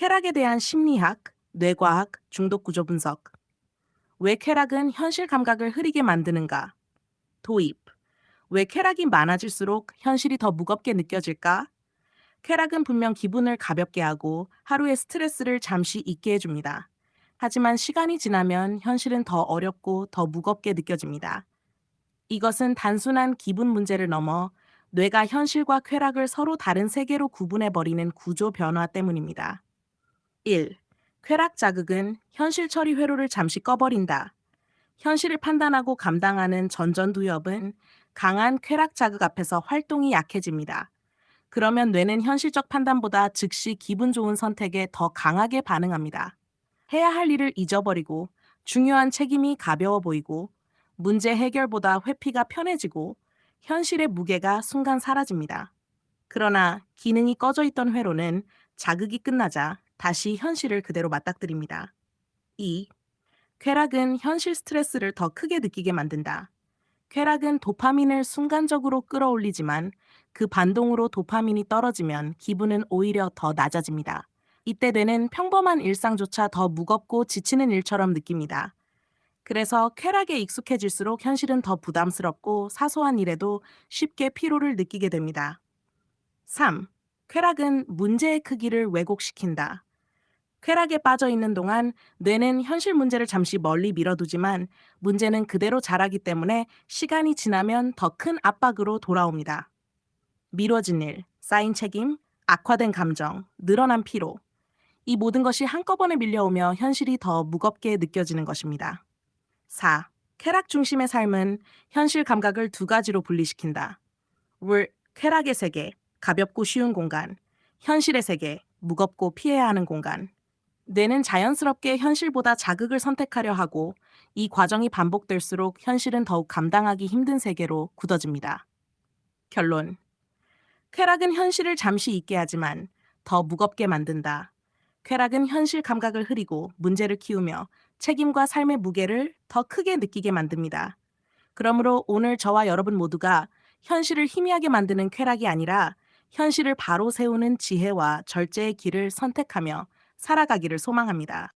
쾌락에 대한 심리학, 뇌과학, 중독 구조 분석. 왜 쾌락은 현실 감각을 흐리게 만드는가? 도입. 왜 쾌락이 많아질수록 현실이 더 무겁게 느껴질까? 쾌락은 분명 기분을 가볍게 하고 하루의 스트레스를 잠시 잊게 해줍니다. 하지만 시간이 지나면 현실은 더 어렵고 더 무겁게 느껴집니다. 이것은 단순한 기분 문제를 넘어 뇌가 현실과 쾌락을 서로 다른 세계로 구분해버리는 구조 변화 때문입니다. 1. 쾌락 자극은 현실 처리 회로를 잠시 꺼버린다. 현실을 판단하고 감당하는 전전두엽은 강한 쾌락 자극 앞에서 활동이 약해집니다. 그러면 뇌는 현실적 판단보다 즉시 기분 좋은 선택에 더 강하게 반응합니다. 해야 할 일을 잊어버리고 중요한 책임이 가벼워 보이고 문제 해결보다 회피가 편해지고 현실의 무게가 순간 사라집니다. 그러나 기능이 꺼져 있던 회로는 자극이 끝나자 다시 현실을 그대로 맞닥뜨립니다. 2. 쾌락은 현실 스트레스를 더 크게 느끼게 만든다. 쾌락은 도파민을 순간적으로 끌어올리지만 그 반동으로 도파민이 떨어지면 기분은 오히려 더 낮아집니다. 이때 뇌는 평범한 일상조차 더 무겁고 지치는 일처럼 느낍니다. 그래서 쾌락에 익숙해질수록 현실은 더 부담스럽고 사소한 일에도 쉽게 피로를 느끼게 됩니다. 3. 쾌락은 문제의 크기를 왜곡시킨다. 쾌락에 빠져 있는 동안 뇌는 현실 문제를 잠시 멀리 밀어두지만 문제는 그대로 자라기 때문에 시간이 지나면 더 큰 압박으로 돌아옵니다. 미뤄진 일, 쌓인 책임, 악화된 감정, 늘어난 피로. 이 모든 것이 한꺼번에 밀려오며 현실이 더 무겁게 느껴지는 것입니다. 4. 쾌락 중심의 삶은 현실 감각을 두 가지로 분리시킨다. 물, 쾌락의 세계, 가볍고 쉬운 공간. 현실의 세계, 무겁고 피해야 하는 공간. 뇌는 자연스럽게 현실보다 자극을 선택하려 하고 이 과정이 반복될수록 현실은 더욱 감당하기 힘든 세계로 굳어집니다. 결론. 쾌락은 현실을 잠시 잊게 하지만 더 무겁게 만든다. 쾌락은 현실 감각을 흐리고 문제를 키우며 책임과 삶의 무게를 더 크게 느끼게 만듭니다. 그러므로 오늘 저와 여러분 모두가 현실을 희미하게 만드는 쾌락이 아니라 현실을 바로 세우는 지혜와 절제의 길을 선택하며 살아가기를 소망합니다.